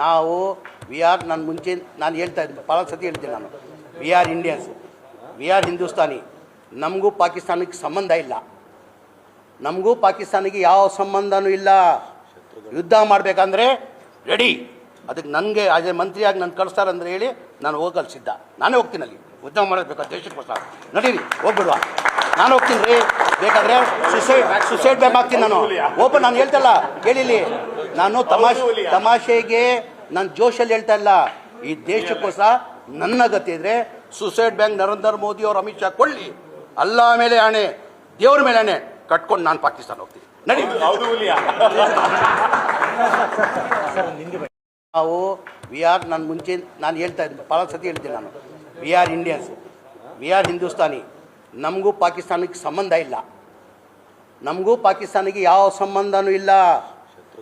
ನಾವು we are ನಾನು ಮುಂಚೆ, ನಾನು ಹೇಳ್ತಾ ಇದ್ದೆ ಭಾಳ ಸತಿ ಹೇಳ್ತೀನಿ ನಾನು. We are Indians we are Hindustani ನಮಗೂ ಪಾಕಿಸ್ತಾನಕ್ಕೆ ಸಂಬಂಧ ಇಲ್ಲ. ನಮಗೂ ಪಾಕಿಸ್ತಾನಿಗೆ ಯಾವ ಸಂಬಂಧನೂ ಇಲ್ಲ. ಯುದ್ಧ ಮಾಡಬೇಕಂದ್ರೆ ರೆಡಿ ಅದಕ್ಕೆ ನನಗೆ ಎ ಮಂತ್ರಿಯಾಗಿ ನಾನು ಅಂದರೆ ಹೇಳಿ, ನಾನು ಹೋಗಲು ಸಿದ್ಧ. ನಾನೇ ಹೋಗ್ತೀನಿ ಅಲ್ಲಿ. ಯುದ್ಧ ಮಾಡಬೇಕು ದೇಶಕ್ಕೋಸ್ಕರ ನಡೀರಿ, ಹೋಗ್ಬಿಡುವ. ನಾನು ಹೋಗ್ತೀನಿ ರೀ. ಬೇಕಾದ್ರೆ ಸುಸೈಡ್ ಸುಸೈಡ್ ಬ್ಯಾಗ್ ಹಾಕ್ತೀನಿ ನಾನು. ಓಪನ್ ನಾನು ಹೇಳ್ತಲ್ಲ ಕೇಳಿಲಿ ನಾನು ತಮಾಷೆ ತಮಾಷೆಗೆ ನಾನು ಜೋಶಲ್ಲಿ ಹೇಳ್ತಾ ಇಲ್ಲ. ಈ ಸಹ ನನ್ನ ಗತಿ ಇದ್ರೆ ಸುಸೈಡ್ ಬ್ಯಾಂಕ್ ನರೇಂದ್ರ ಮೋದಿ ಅವರು ಅಮಿತ್ ಶಾ ಕೊಳ್ಳಿ ಅಲ್ಲ ಮೇಲೆ ಆಣೆ ದೇವ್ರ ಮೇಲೆ ಆಣೆ ಕಟ್ಕೊಂಡು ನಾನು ಪಾಕಿಸ್ತಾನ ಹೋಗ್ತೀನಿ. ನಡಿ. ನಾವು ವಿ ಆರ್ ನಾನು ಮುಂಚೆ ನಾನು ಹೇಳ್ತಾ ಇದ್ದೆ ಭಾಳ ಸತಿ ಹೇಳ್ತೀನಿ ನಾನು. We are Indians we are Hindustani. ನಮಗೂ ಪಾಕಿಸ್ತಾನಕ್ಕೆ ಸಂಬಂಧ ಇಲ್ಲ. ನಮಗೂ ಪಾಕಿಸ್ತಾನಿಗೆ ಯಾವ ಸಂಬಂಧನೂ ಇಲ್ಲ.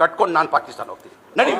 ಕಟ್ಕೊಂಡು ನಾನು ಪಾಕಿಸ್ತಾನ ಹೋಗ್ತೀನಿ. ನಡಿ.